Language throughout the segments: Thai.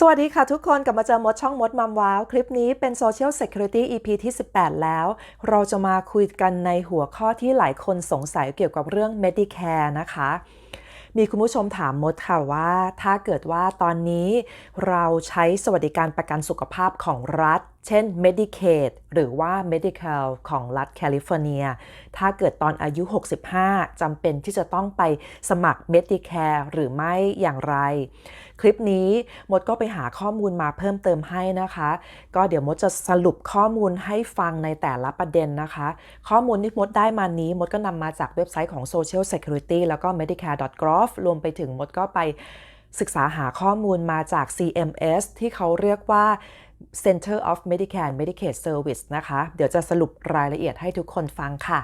สวัสดีค่ะทุกคนกลับมาเจอมดช่องมดมัมว้าว คลิปนี้เป็น Social Security EP ที่ 18 แล้ว เราจะมาคุยกันในหัวข้อที่หลายคนสงสัยเกี่ยวกับเรื่อง Medicare นะคะ มีคุณผู้ชมถามมดค่ะว่า ถ้าเกิดว่าตอนนี้เราใช้สวัสดิการประกันสุขภาพของรัฐ เช่น Medicaid หรือว่า Medical ของรัฐแคลิฟอร์เนีย ถ้าเกิดตอนอายุ 65 จำเป็นที่จะต้องไปสมัคร Medicare หรือไม่อย่างไร คลิปนี้มดก็ไปหาข้อมูลมาเพิ่มเติมให้นะคะ ก็เดี๋ยวมดจะสรุปข้อมูลให้ฟังในแต่ละประเด็นนะคะ ข้อมูลที่มดได้มานี้มดก็นำมาจากเว็บไซต์ของ Social Security แล้วก็ medicare.gov รวมไปถึงมดก็ไปศึกษาหาข้อมูลมาจาก CMS ที่เขาเรียกว่า Center of Medicare and Medicaid Service นะคะ เดี๋ยวจะสรุปรายละเอียดให้ทุกคนฟังค่ะ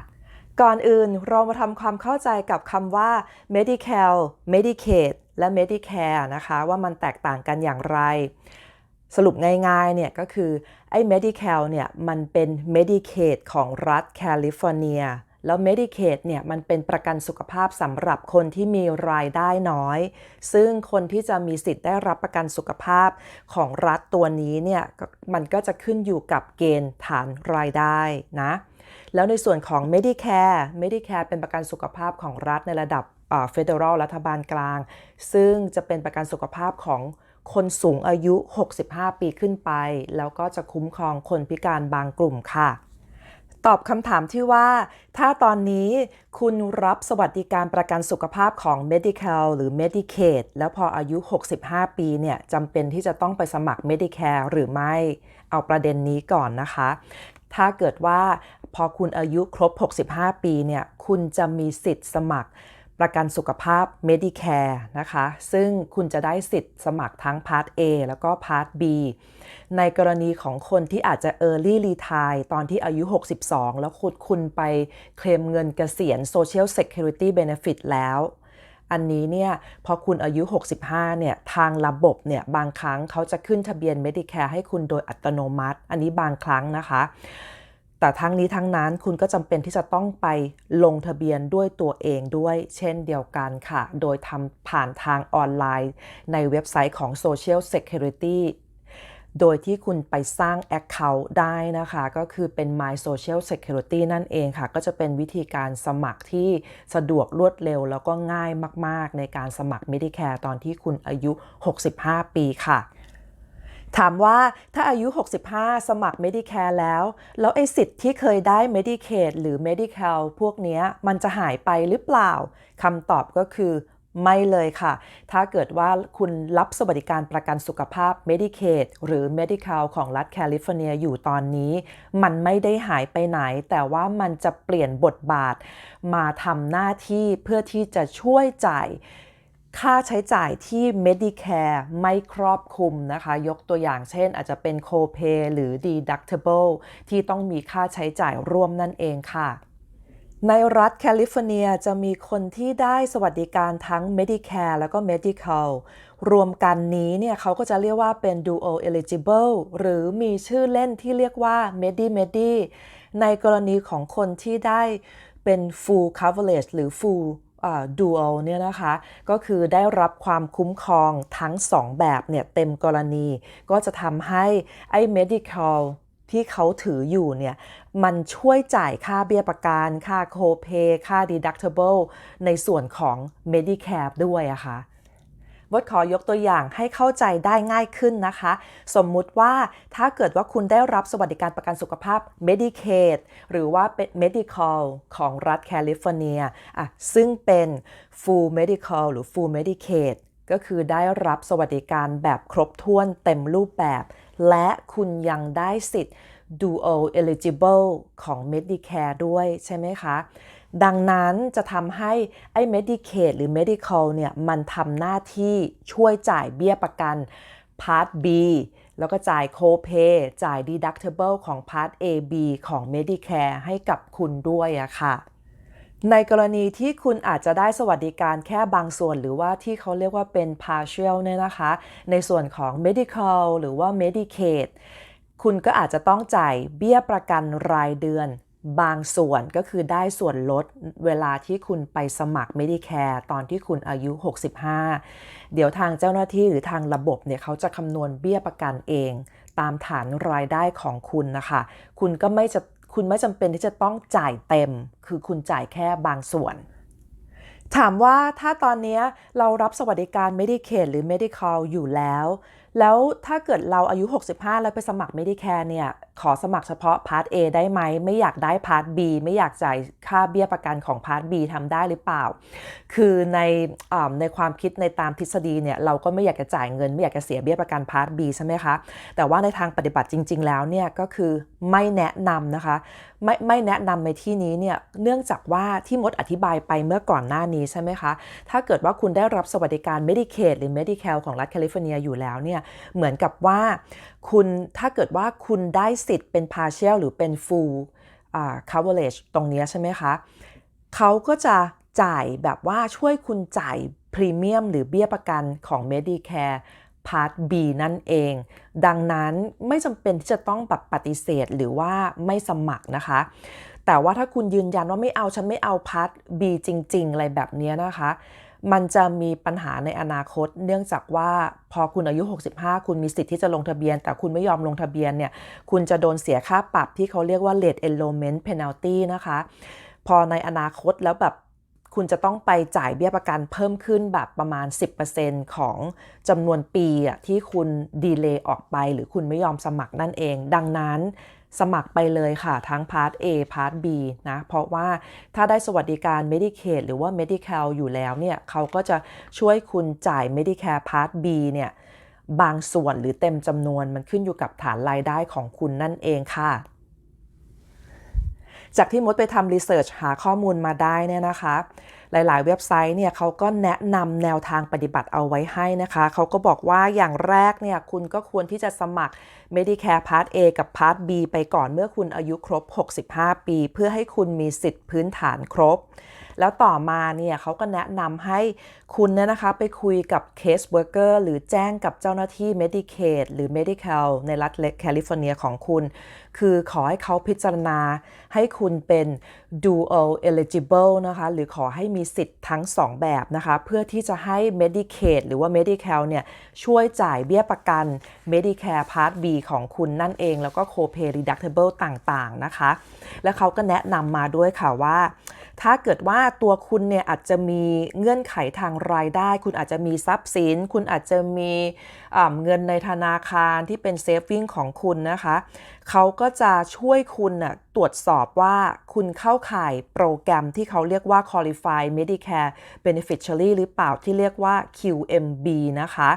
ก่อนอื่นเรามาทำความเข้าใจกับคำว่า Medical Medicaid และ Medicare นะคะว่ามันแตกต่างกันอย่างไร สรุปง่ายๆเนี่ยก็คือไอ้ Medical เนี่ยมันเป็น Medicaid ของรัฐแคลิฟอร์เนีย แล้ว Medicaid เนี่ยมันเป็นประกันสุขภาพสำหรับคนที่มีรายได้น้อย ซึ่งคนที่จะมีสิทธิ์ได้รับประกันสุขภาพของรัฐตัวนี้เนี่ยมันก็จะขึ้นอยู่กับเกณฑ์ฐานรายได้นะ แล้วในส่วนของ Medicare Medicare เป็นประกันสุขภาพของรัฐในระดับเฟเดอรัลรัฐบาลกลาง ซึ่งจะเป็นประกันสุขภาพของคนสูงอายุ 65 ปีขึ้นไป แล้วก็จะคุ้มครองคนพิการบางกลุ่มค่ะ ตอบคำถามที่ว่า ถ้าตอนนี้คุณรับสวัสดิการประกันสุขภาพของ Medical หรือ Medicaid แล้วพออายุ 65 ปีเนี่ยจำเป็นที่จะต้องไปสมัคร Medicare หรือไม่ เอาประเด็นนี้ก่อนนะคะ ถ้าเกิดว่าพอคุณอายุครบ 65 ปีเนี่ย คุณจะมีสิทธิ์สมัคร ประกันสุขภาพ Medicare นะคะ ซึ่งคุณจะได้สิทธิ์สมัครทั้งพาร์ท A แล้วก็พาร์ท B ในกรณีของคนที่อาจจะ Early Retire ตอนที่อายุ 62 แล้วคุณคุณไปเคลมเงินเกษียณ Social Security Benefit แล้วอันนี้เนี่ยพอคุณอายุ 65 เนี่ยทางระบบเนี่ยบางครั้งเขาจะขึ้นทะเบียน Medicare ให้คุณโดยอัตโนมัติ อันนี้บางครั้งนะคะ แต่ทั้งนี้ทั้งนั้นคุณก็จำเป็นที่จะต้องไปลงทะเบียนด้วยตัวเองด้วย เช่นเดียวกันค่ะ โดยทำผ่านทางออนไลน์ ในเว็บไซต์ของ Social Security โดยที่คุณไปสร้าง Account ได้นะคะ ก็คือเป็น My Social Security นั่นเองค่ะ ก็จะเป็นวิธีการสมัครที่สะดวกรวดเร็ว แล้วก็ง่ายมาก ๆ ในการสมัคร Medicare ตอนที่คุณอายุ 65 ปีค่ะ ถามว่าถ้าอายุ 65 สมัคร Medicare แล้ว แล้วไอ้สิทธิ์ที่เคยได้ Medicaid หรือ Medical พวกนี้มันจะหายไปหรือเปล่าคำตอบก็คือไม่เลยค่ะ ถ้าเกิดว่าคุณรับสวัสดิการประกันสุขภาพ Medicaid หรือ Medical ของรัฐแคลิฟอร์เนียอยู่ตอนนี้ มันไม่ได้หายไปไหน แต่ว่ามันจะเปลี่ยนบทบาท มาทำหน้าที่เพื่อที่จะช่วยจ่าย ค่าใช้จ่ายที่ Medicare ไม่ครอบคลุมนะคะ ยกตัวอย่างเช่นอาจจะเป็น Co-pay หรือ Deductible ที่ต้องมีค่าใช้จ่ายร่วมนั่นเองค่ะ ในรัฐแคลิฟอร์เนียจะมีคนที่ได้สวัสดิการทั้ง Medicare แล้วก็ Medical รวมกันนี้เนี่ยเขาก็จะเรียกว่าเป็น Dual Eligible หรือมีชื่อเล่นที่เรียกว่า Medi Medi ในกรณีของคนที่ได้เป็น Full Coverage หรือ Full ดูอัลเนี่ยนะคะ ก็คือได้รับความคุ้มครองทั้ง 2 แบบเนี่ยเต็มกรณี ก็จะทำให้ไอ้ medical ที่เขาถืออยู่เนี่ยมันช่วยจ่ายค่าเบี้ยประกัน ค่าโคเ a y ค่า deductible ในส่วนของ Medicare ด้วยอะคะ่ะ บดขอยกตัวอย่างให้เข้าใจได้ง่ายขึ้นนะคะ สมมุติว่าถ้าเกิดว่าคุณได้รับสวัสดิการประกันสุขภาพ Medicaid หรือว่าเป็น Medical ของรัฐแคลิฟอร์เนียอะซึ่งเป็น Full Medical หรือ Full Medicaid ก็คือได้รับสวัสดิการแบบครบถ้วนเต็มรูปแบบ และคุณยังได้สิทธิ์ Dual Eligible ของ Medicare ด้วยใช่ไหมคะ ดังนั้นจะทำให้ไอ้ Medicaid หรือ Medical เนี่ยมันทำหน้าที่ช่วยจ่ายเบี้ยประกัน Part B แล้วก็จ่ายโคเ a y จ่าย Deductible ของ Part A B ของ Medicare ให้กับคุณด้วยอะค่ะ ในกรณีที่คุณอาจจะได้สวัสดิการแค่บางส่วนหรือว่าที่เขาเรียกว่าเป็น partial เนี่ยนะคะ ในส่วนของ medical หรือว่า Medicaid คุณก็อาจจะต้องจ่ายเบี้ยประกันรายเดือน บางส่วนก็คือได้ส่วนลดเวลาที่คุณไปสมัคร Medicare ตอนที่คุณอายุ 65 เดี๋ยวทางเจ้าหน้าที่หรือทางระบบเนี่ยเขาจะคำนวณเบี้ยประกันเอง ตามฐานรายได้ของคุณนะคะ คุณก็ไม่จะคุณไม่จำเป็นที่จะต้องจ่ายเต็ม คือคุณจ่ายแค่บางส่วน ถามว่าถ้าตอนนี้เรารับสวัสดิการ Medicaid หรือ Medical อยู่แล้ว แล้วถ้าเกิดเราอายุ 65 แล้วไปสมัคร Medicare เนี่ยขอสมัครเฉพาะพาร์ท A ได้ไหม ไม่อยากได้พาร์ท B ไม่อยากจ่ายค่าเบี้ยประกันของพาร์ท B ทำได้หรือเปล่า คือในในความคิดในตามทฤษฎีเนี่ยเราก็ไม่อยากจะจ่ายเงิน ไม่อยากจะเสียเบี้ยประกันพาร์ท B ใช่ไหมคะ แต่ว่าในทางปฏิบัติจริง ๆ แล้วเนี่ยก็คือไม่แนะนำนะคะ ไม่ไม่แนะนำในที่นี้เนี่ยเนื่องจากว่าที่มดอธิบายไปเมื่อก่อนหน้านี้ใช่ไหมคะ ถ้าเกิดว่าคุณได้รับสวัสดิการ Medicaid หรือ Medicare ของรัฐแคลิฟอร์เนียอยู่แล้วเนี่ยเหมือนกับว่าคุณถ้าเกิดว่าคุณได้สิทธิ์เป็น partial หรือเป็น full coverage ตรงนี้ใช่ไหมคะเขาก็จะจ่ายแบบว่าช่วยคุณจ่ายพรีเมียมหรือเบี้ยประกันของ Medicare Part B นั่นเอง ดังนั้นไม่จำเป็นที่จะต้องแบบปฏิเสธหรือว่าไม่สมัครนะคะ แต่ว่าถ้าคุณยืนยันว่าไม่เอาฉันไม่เอา Part B จริง ๆ อะไรแบบนี้นะคะ มันจะมีปัญหาในอนาคต เนื่องจากว่าพอคุณอายุ 65 คุณมีสิทธิ์ที่จะลงทะเบียน แต่คุณไม่ยอมลงทะเบียนเนี่ย คุณจะโดนเสียค่าปรับที่เขาเรียกว่า late enrollment penalty นะคะ พอในอนาคตแล้วแบบคุณจะต้องไปจ่ายเบี้ยประกันเพิ่มขึ้นแบบประมาณ 10%ของจำนวนปีที่คุณดีเลย์ออกไป หรือคุณไม่ยอมสมัครนั่นเอง ดังนั้น สมัครไปเลยค่ะ ทั้งพาร์ท A พาร์ท B นะ เพราะว่าถ้าได้สวัสดิการ Medicaid หรือว่า Medical อยู่แล้วเนี่ยเขาก็จะช่วยคุณจ่าย Medicare พาร์ท B เนี่ยบางส่วนหรือเต็มจำนวนมันขึ้นอยู่กับฐานรายได้ของคุณนั่นเองค่ะ จากที่มดไปทำรีเสิร์ชหาข้อมูลมาได้เนี่ยนะคะ หลาย ๆ เว็บไซต์เนี่ยเขาก็แนะนำแนวทางปฏิบัติเอาไว้ให้นะคะเขาก็บอกว่าอย่างแรกเนี่ยคุณก็ควรที่จะสมัคร Medicare Part A กับ Part B ไปก่อนเมื่อคุณอายุครบ 65 ปี เพื่อให้คุณมีสิทธิ์พื้นฐานครบ แล้วต่อมาเนี่ยเขาก็แนะนำให้คุณเนี่ยนะคะไปคุยกับ case worker หรือแจ้งกับเจ้าหน้าที่ Medicaid หรือ Medical ในรัฐแคลิฟอร์เนียของคุณ คือขอให้เขาพิจารณาให้คุณเป็น dual eligible นะคะหรือขอให้มีสิทธิ์ทั้ง 2 แบบนะคะเพื่อที่จะให้ Medicaid หรือว่า Medical เนี่ยช่วยจ่ายเบี้ยประกัน Medicare Part B ของคุณนั่นเองแล้วก็ copay deductible ต่างๆนะคะ แล้วเขาก็แนะนำมาด้วยค่ะว่า ถ้าเกิดว่าตัวคุณเนี่ยอาจจะมีเงื่อนไขทางรายได้ คุณอาจจะมีทรัพย์สิน คุณอาจจะมีเงินในธนาคารที่เป็นเซฟวิ่งของคุณนะคะ เขาก็จะช่วยคุณน่ะตรวจสอบว่าคุณเข้าข่ายโปรแกรมที่เขาเรียกว่า Qualified Medicare Beneficiary หรือเปล่าที่เรียกว่า QMB นะคะ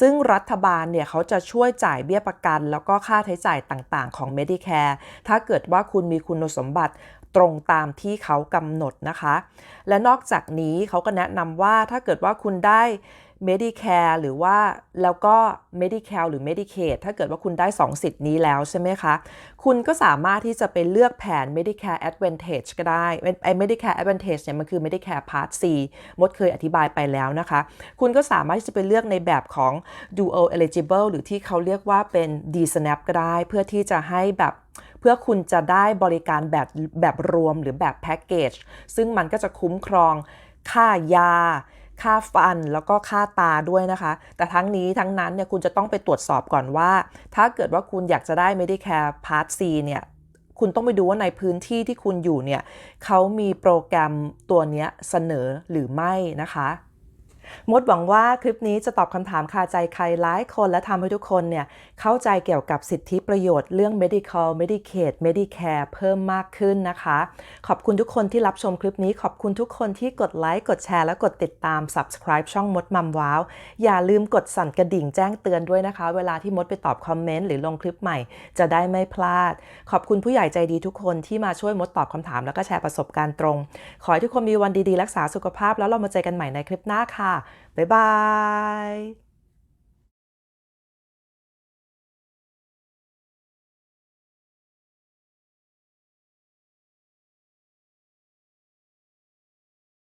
ซึ่งรัฐบาลเนี่ยเขาจะช่วยจ่ายเบี้ยประกัน แล้วก็ค่าใช้จ่ายต่างๆ ของ Medicare ถ้าเกิดว่าคุณมีคุณสมบัติ ตรงตามที่เขากำหนดนะคะ และนอกจากนี้เขาก็แนะนำว่าถ้าเกิดว่าคุณได้ Medicare หรือว่าแล้วก็ Medical หรือ Medicaid ถ้าเกิดว่าคุณได้ 2 สิทธิ์นี้แล้วใช่ไหมคะ คุณก็สามารถที่จะไปเลือกแผน Medicare Advantage ก็ได้ไอ้ Medicare Advantage เนี่ยมันคือ Medicare Part C มดเคยอธิบายไปแล้วนะคะ คุณก็สามารถที่จะไปเลือกในแบบของ Dual Eligible หรือที่เขาเรียกว่าเป็น D-SNP ก็ได้ เพื่อที่จะให้แบบ เพื่อคุณจะได้บริการแบบแบบรวมหรือแบบแพ็กเกจซึ่งมันก็จะคุ้มครองค่ายา ค่าฟันแล้วก็ค่าตาด้วยนะคะ แต่ทั้งนี้ทั้งนั้นเนี่ยคุณจะต้องไปตรวจสอบก่อนว่า ถ้าเกิดว่าคุณอยากจะได้ Medicare Part C เนี่ยคุณต้องไปดูว่าในพื้นที่ที่คุณอยู่เนี่ยเขามีโปรแกรมตัวนี้เสนอหรือไม่นะคะ มดหวังว่าคลิปนี้จะตอบคำถามคาใจใครหลายคนและทำให้ทุกคนเนี่ยเข้าใจเกี่ยวกับสิทธิประโยชน์เรื่อง medical medicaid medicare เพิ่มมากขึ้นนะคะ ขอบคุณทุกคนที่รับชมคลิปนี้ ขอบคุณทุกคนที่กดไลค์กดแชร์และกดติดตาม subscribe ช่องมดมัมว้าว อย่าลืมกดสั่นกระดิ่งแจ้งเตือนด้วยนะคะ เวลาที่มดไปตอบคอมเมนต์หรือลงคลิปใหม่ จะได้ไม่พลาด ขอบคุณผู้ใหญ่ใจดีทุกคนที่มาช่วยมดตอบคำถามแล้วก็แชร์ประสบการณ์ตรง ขอให้ทุกคนมีวันดีๆ รักษาสุขภาพแล้วเรามาเจอกันใหม่ในคลิปหน้าค่ะบ๊ายบาย